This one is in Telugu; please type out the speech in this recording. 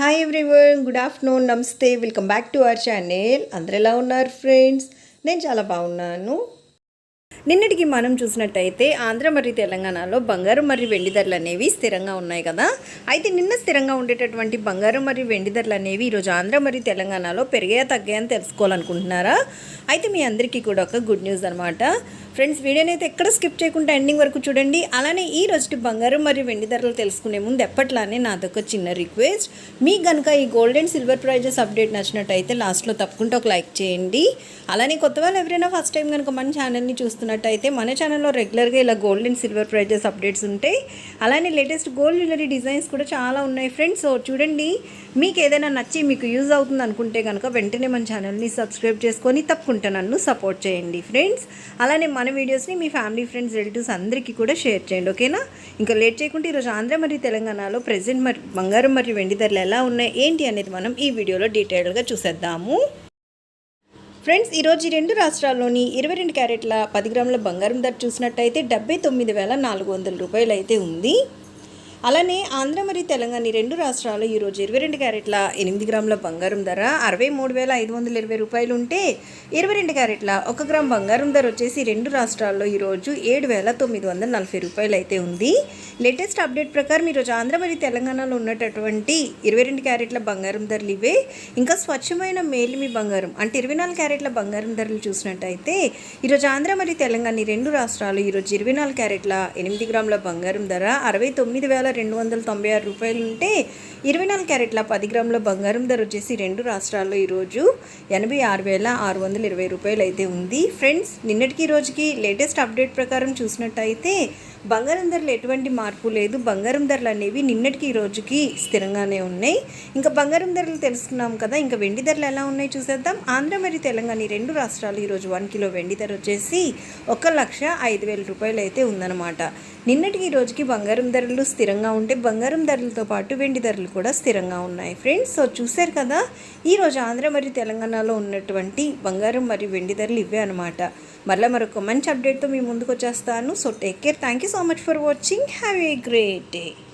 హాయ్ ఎవ్రీవన్ గుడ్ ఆఫ్టర్నూన్ నమస్తే welcome back to our channel అందరు ఎలా ఉన్నారు ఫ్రెండ్స్ నేను చాలా బాగున్నాను. నిన్నటికి మనం చూసినట్టయితే ఆంధ్ర మరియు తెలంగాణలో బంగారం మరియు వెండి ధరలు అనేవి స్థిరంగా ఉన్నాయి కదా? అయితే నిన్న స్థిరంగా ఉండేటటువంటి బంగారం మరియు వెండి ధరలు అనేవి ఈరోజు ఆంధ్ర మరియు తెలంగాణలో పెరిగాయా తగ్గాయని తెలుసుకోవాలనుకుంటున్నారా? అయితే మీ అందరికీ కూడా ఒక గుడ్ న్యూస్ అనమాట ఫ్రెండ్స్ వీడియోని అయితే ఎక్కడ స్కిప్ చేయకుండా ఎండింగ్ వరకు చూడండి. అలానే ఈ రోజు బంగారం మరియు వెండి ధరలు తెలుసుకునే ముందు ఎప్పట్లానే నాదొక చిన్న రిక్వెస్ట్. మీకు కనుక ఈ gold and silver prizes update నచ్చినట్టయితే లాస్ట్లో తప్పకుండా ఒక లైక్ చేయండి. అలానే కొత్త వాళ్ళు ఎవరైనా ఫస్ట్ టైం కనుక మన ఛానల్ని చూస్తున్నట్టయితే మన ఛానల్లో రెగ్యులర్గా ఇలా gold and silver prizes updates ఉంటాయి. అలానే లేటెస్ట్ గోల్డ్ జ్యువెలరీ డిజైన్స్ కూడా చాలా ఉన్నాయి ఫ్రెండ్స్. సో చూడండి మీకు ఏదైనా నచ్చి మీకు యూజ్ అవుతుంది అనుకుంటే కనుక వెంటనే మన ఛానల్ని సబ్స్క్రైబ్ చేసుకొని తప్పకుండా నన్ను సపోర్ట్ చేయండి ఫ్రెండ్స్. అలానే మన వీడియోస్ని మీ ఫ్యామిలీ ఫ్రెండ్స్ రిలేటివ్స్ అందరికీ కూడా షేర్ చేయండి ఓకేనా? ఇంకా లేట్ చేయకుండా ఈరోజు ఆంధ్ర మరియు తెలంగాణలో ప్రజెంట్ మరి బంగారం మరియు వెండి ధరలు ఎలా ఉన్నాయి ఏంటి అనేది మనం ఈ వీడియోలో డీటెయిల్గా చూసేద్దాము. ఫ్రెండ్స్ ఈరోజు ఈ రెండు రాష్ట్రాల్లోని ఇరవై రెండు క్యారెట్ల పది గ్రాముల బంగారం ధర చూసినట్టయితే డెబ్బై తొమ్మిది వేల నాలుగు వందల రూపాయలు అయితే ఉంది. అలానే ఆంధ్ర మరియు తెలంగాణ ఈ రెండు రాష్ట్రాలు ఈరోజు ఇరవై రెండు క్యారెట్ల ఎనిమిది గ్రాముల బంగారం ధర అరవై మూడు వేల ఐదు వందల ఇరవై రూపాయలు ఉంటే ఇరవై రెండు క్యారెట్ల ఒక గ్రామ్ బంగారం ధర వచ్చేసి రెండు రాష్ట్రాల్లో ఈరోజు ఏడు వేల తొమ్మిది వందల నలభై రూపాయలు అయితే ఉంది. లేటెస్ట్ అప్డేట్ ప్రకారం ఈరోజు ఆంధ్ర మరియు తెలంగాణలో ఉన్నటువంటి ఇరవై రెండు క్యారెట్ల బంగారం ధరలు ఇవే. ఇంకా స్వచ్ఛమైన మేలిమి బంగారం అంటే ఇరవై నాలుగు క్యారెట్ల బంగారం ధరలు చూసినట్టయితే ఈరోజు ఆంధ్ర మరియు తెలంగాణ ఈ రెండు రాష్ట్రాలు ఈరోజు ఇరవై నాలుగు క్యారెట్ల ఎనిమిది గ్రాముల బంగారం ధర అరవై తొమ్మిది వేల రెండు వందల తొంభై ఆరు రూపాయలు ఉంటే ఇరవై నాలుగు క్యారెట్ల పది గ్రాముల బంగారం ధర వచ్చేసి రెండు రాష్ట్రాల్లో ఈరోజు ఎనభై ఆరు వేల ఆరు వందల ఇరవై రూపాయలు అయితే ఉంది. ఫ్రెండ్స్ నిన్నటికి రోజుకి లేటెస్ట్ అప్డేట్ ప్రకారం చూసినట్టయితే బంగారం ధరలు ఎటువంటి మార్పు లేదు. బంగారం ధరలు అనేవి నిన్నటికి ఈ రోజుకి స్థిరంగానే ఉన్నాయి. ఇంకా బంగారం ధరలు తెలుసుకున్నాం కదా ఇంకా వెండి ధరలు ఎలా ఉన్నాయి చూసేద్దాం. ఆంధ్ర మరియు తెలంగాణ ఈ రెండు రాష్ట్రాలు ఈరోజు వన్ కిలో వెండి ధర వచ్చేసి ఒక లక్ష ఐదు వేల రూపాయలు అయితే ఉందన్నమాట. నిన్నటికి ఈ రోజుకి బంగారం ధరలు స్థిరంగా ఉంటే బంగారం ధరలతో పాటు వెండి ధరలు కూడా స్థిరంగా ఉన్నాయి ఫ్రెండ్స్. సో చూశారు కదా ఈరోజు ఆంధ్ర మరియు తెలంగాణలో ఉన్నటువంటి బంగారం మరియు వెండి ధరలు ఇవే అనమాట మళ్ళీ మరొక మంచి అప్డేట్తో మీ ముందుకు వచ్చేస్తాను. So take care thank you so much for watching. Have a great day.